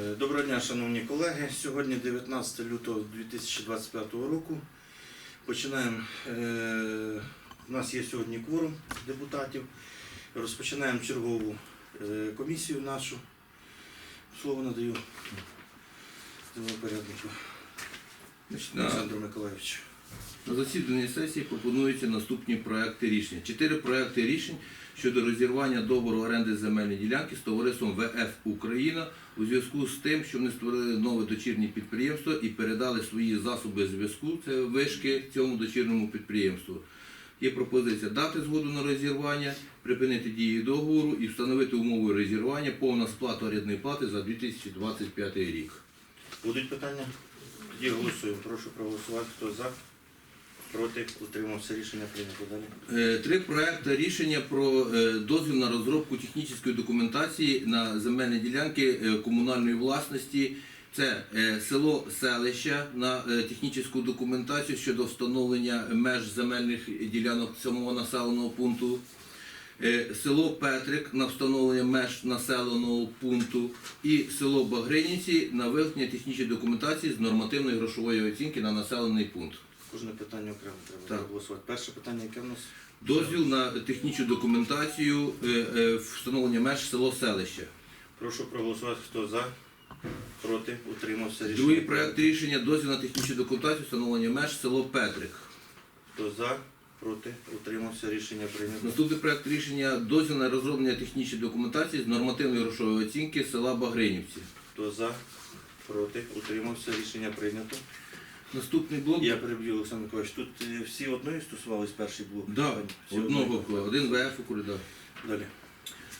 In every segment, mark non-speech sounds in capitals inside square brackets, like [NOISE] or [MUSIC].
Е, Доброго дня, шановні колеги. Сьогодні 19 лютого 2025 року. Починаємо. е, У нас є сьогодні кворум депутатів. Розпочинаємо чергову е, комісію нашу. Слово надаю поряднику Значить, на, Олександру Миколаївичу. на засіданні сесії пропонуються наступні проекти рішень. Чотири проекти рішень щодо розірвання договору оренди земельної ділянки з товариством ВФ Україна у зв'язку з тим, що вони створили нове дочірнє підприємство і передали свої засоби зв'язку, це вишки цьому дочірньому підприємству. Є пропозиція дати згоду на розірвання, припинити дію договору і встановити умови розірвання, повна сплата орендної плати за 2025 рік. Будуть питання? Тоді голосуємо. Прошу проголосувати. Хто за? Проти? Утримався рішення прийнято далі. Е, Три проекти рішення про е, дозвіл на розробку технічної документації на земельні ділянки е, комунальної власності. Це село селища на технічну документацію щодо встановлення меж земельних ділянок цього населеного пункту. Село Петрик на встановлення меж населеного пункту і село Багринівці на виготовлення технічної документації з нормативної грошової оцінки на населений пункт. Кожне питання окремо треба Так. проголосувати. Перше питання, яке в нас? Дозвіл на технічну документацію е, е, встановлення меж село селище. Прошу проголосувати, хто за, проти, утримався рішення. Другий проект рішення дозвіл на технічну документацію встановлення меж село Петрик. Хто за, проти, утримався рішення прийнято. Наступний проект рішення дозвіл на розроблення технічної документації з нормативної грошової оцінки села Багринівці. Хто за, проти, утримався рішення прийнято. Наступний блок. Я переб'ю Олександр Миколаївич. Тут е, всі одної стосувались перший блок? Да. Всі одного одної? один ВФ у коридор. Далі.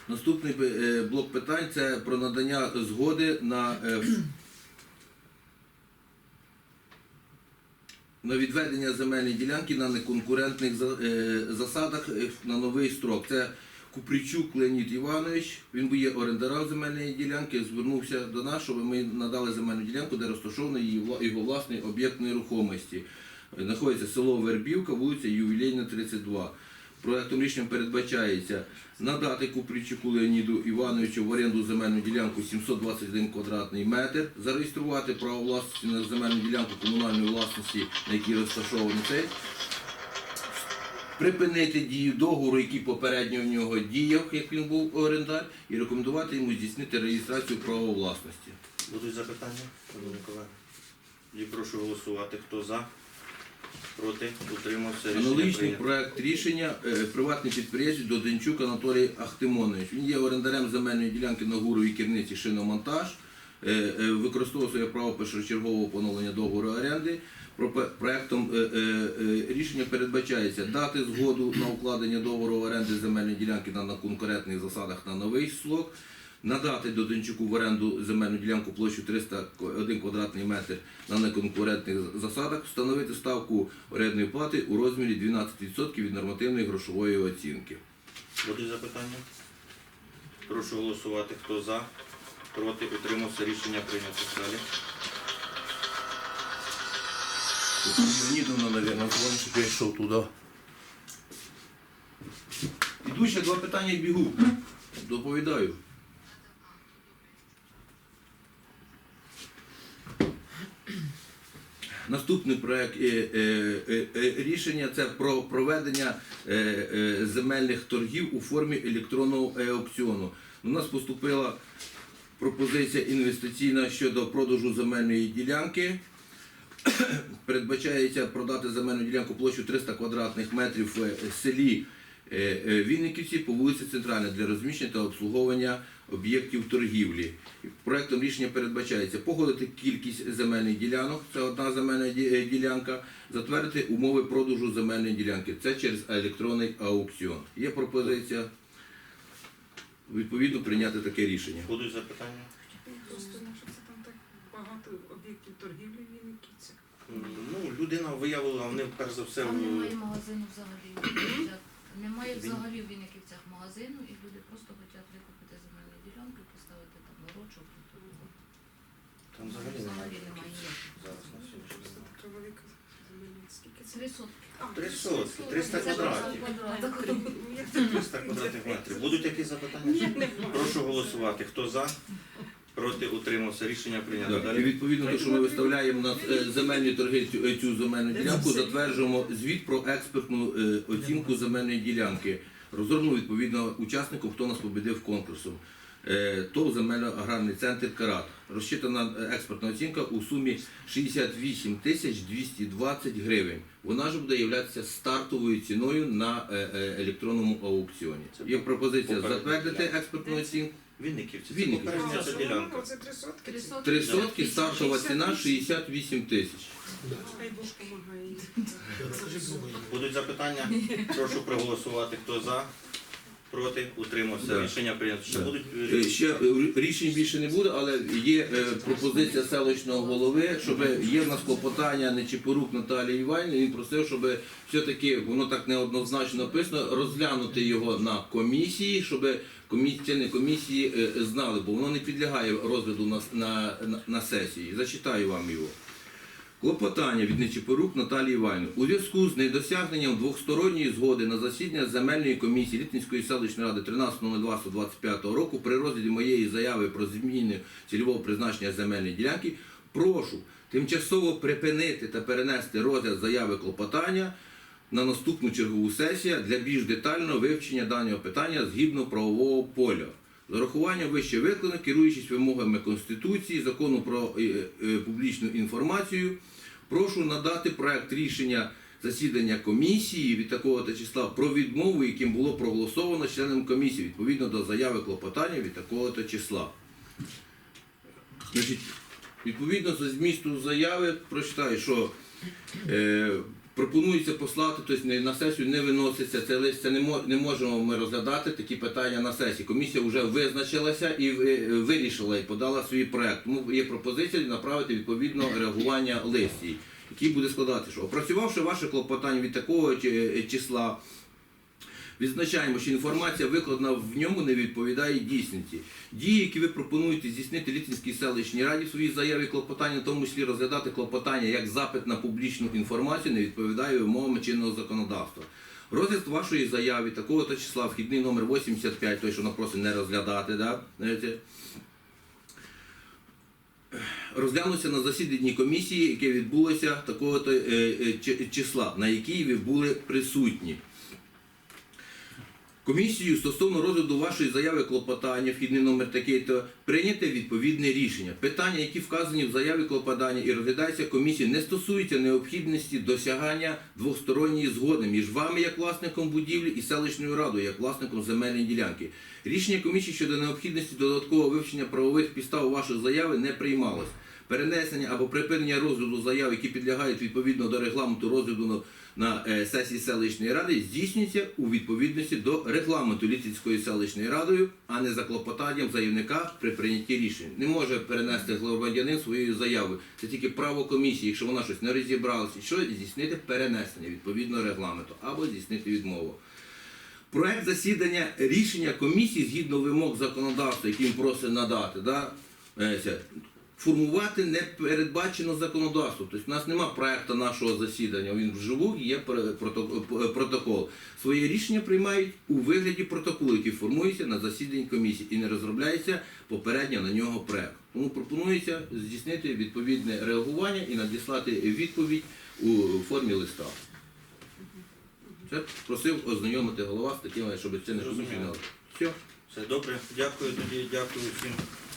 Наступний е, блок питань це про надання згоди на, е, на відведення земельної ділянки на неконкурентних за- е, засадах е, на новий строк. Це Купричук Леонід Іванович. Він є орендарем земельної ділянки, звернувся до нас, щоб ми надали земельну ділянку, де розташований його власний об'єкт нерухомості. Знаходиться село Вербівка, вулиця Ювілейна, 32. Проектом рішенням передбачається надати Купричуку Леоніду Івановичу в оренду земельну ділянку 721 квадратний метр, зареєструвати право власності на земельну ділянку комунальної власності, на якій розташований цей, припинити дію договору, який попередньо в нього діяв, як він був орендар, і рекомендувати йому здійснити реєстрацію права власності. Будуть запитання? І прошу голосувати, хто за, проти, утримався рішення Аналогічний проект рішення е, приватний підприємець Доденчук Анатолій Ахтимонович. Він є орендарем земельної ділянки на Гуровій керниці шиномонтаж. е, е, Використовував своє право першочергового поновлення договору оренди. Про- Проектом е, е, е, рішення передбачається дати згоду на укладення договору оренди земельної ділянки на конкурентних засадах на новий слог, надати Доденчуку в оренду земельну ділянку площу 301 квадратний метр на неконкурентних засадах, встановити ставку орендної плати у розмірі 12% від нормативної грошової оцінки. Будуть запитання? Прошу голосувати, хто за, проти, утримався рішення прийнято. Далі. Леонідовна, мабуть, дзвонить, щоб я йшов туди. Іду ще два питання бігу. Доповідаю. Наступний проект е, е, е, рішення це про проведення земельних торгів у формі електронного аукціону. У нас поступила пропозиція інвестиційна щодо продажу земельної ділянки. Передбачається продати земельну ділянку площу 300 квадратних метрів в селі е, е, Вінниківці по вулиці Центральна для розміщення та обслуговування об'єктів торгівлі. Проектом рішення передбачається погодити кількість земельних ділянок, це одна земельна е, ділянка, затвердити умови продажу земельної ділянки. Це через електронний аукціон. Є пропозиція відповідно прийняти таке рішення. Будуть запитання? Просто що це там так багато об'єктів торгівлі в Вінниківці. Ну, людина виявила, вони перш за все. Там немає магазину взагалі. в Вінниківцях. Немає взагалі в Вінниківцях магазину, і люди просто хочуть викупити земельну ділянку і поставити там горочок. Там взагалі немає. Взагалі немає. Зараз на земельні скільки це? Три сотки. А, Три сотки, 300 Це квадратів. квадратів. Ну, як це 300 квадратних метрів. Будуть якісь запитання? Прошу голосувати. Хто за? [LAUGHS] Проти утримався. Рішення прийнято. Так, і Далі. відповідно до що ми виставляємо на е, земельні торги цю, е, цю земельну ділянку, затверджуємо звіт про експертну е, оцінку земельної ділянки, розроблено відповідно учаснику, хто нас победив конкурсом. Е, ТОВ земельно-аграрний центр Карат. Розчитана е, експертна оцінка у сумі 68 тисяч 220 гривень. Вона ж буде являтися стартовою ціною на е, е, електронному аукціоні. Є пропозиція затвердити експертну оцінку. Вінниківці. Це Вінниківці. попередня ця ділянка. Три сотки. Три сотки. Три сотки, стартова ціна 68 тисяч. Хай Бог допомагає. Будуть запитання? Прошу проголосувати. Хто за? Проти? Утримався. Да. Рішення прийнято. Ще Да. будуть Е, Ще е, рішень більше не буде, але є е, пропозиція селищного голови, щоб є в нас клопотання Нечипорук Наталії Іванівни. Він просив, щоб все-таки воно так неоднозначно написано, розглянути його на комісії, щоб комі- члени комісії е, знали, бо воно не підлягає розгляду на, на, на, на сесії. Зачитаю вам його. Клопотання від Нечипорук Наталії Іванівни. У зв'язку з недосягненням двосторонньої згоди на засідання земельної комісії Літинської селищної ради 13.02.25 року при розгляді моєї заяви про зміни цільового призначення земельної ділянки прошу тимчасово припинити та перенести розгляд заяви клопотання на наступну чергову сесію для більш детального вивчення даного питання згідно правового поля. З урахуванням вище викладених, керуючись вимогами Конституції, закону про е, е, публічну інформацію, прошу надати проект рішення засідання комісії від такого то числа про відмову, яким було проголосовано членом комісії відповідно до заяви клопотання від такого то числа. Значить, відповідно за змісту заяви прочитаю, що е, пропонується послати, тобто на сесію не виноситься цей лист, це не, мо- не можемо ми розглядати такі питання на сесії. Комісія вже визначилася і е, вирішила і подала свій проект. Тому є пропозиція направити відповідно реагування листів, який буде складати, що опрацювавши ваше клопотання від такого чи- числа. Відзначаємо, що інформація, викладена в ньому, не відповідає дійсності. Дії, які ви пропонуєте здійснити Літинській селищній раді в своїй заяві клопотання, в тому числі розглядати клопотання як запит на публічну інформацію, не відповідає вимогам чинного законодавства. Розгляд вашої заяви такого то числа, вхідний номер 85, той, що вона просить не розглядати, да? розглянувся на засіданні комісії, яке відбулося такого то е, е, числа, на якій ви були присутні. Комісію стосовно розгляду вашої заяви клопотання, вхідний номер такий, то прийняти відповідне рішення. Питання, які вказані в заяві клопотання і розглядаються комісією, не стосуються необхідності досягання двосторонньої згоди між вами як власником будівлі і селищною радою як власником земельної ділянки. Рішення комісії щодо необхідності додаткового вивчення правових підстав вашої заяви не приймалось. Перенесення або припинення розгляду заяв, які підлягають відповідно до регламенту розгляду на, е, сесії селищної ради, здійснюється у відповідності до регламенту Літицької селищної радою, а не за клопотанням заявника при прийнятті рішень. Не може перенести громадянин своєї заяви. Це тільки право комісії, якщо вона щось не розібралася, що здійснити перенесення відповідно регламенту або здійснити відмову. Проект засідання рішення комісії згідно вимог законодавства, яким просить надати, да, е, формувати не передбачено законодавство. Тобто у нас немає проекту нашого засідання, він вживу є пр- протокол. Своє рішення приймають у вигляді протоколу, який формується на засіданні комісії і не розробляється попередньо на нього проект. Тому пропонується здійснити відповідне реагування і надіслати відповідь у формі листа. Це просив ознайомити голова з такими, щоб це не комісійно. Все. Все добре. Дякую тоді, дякую всім.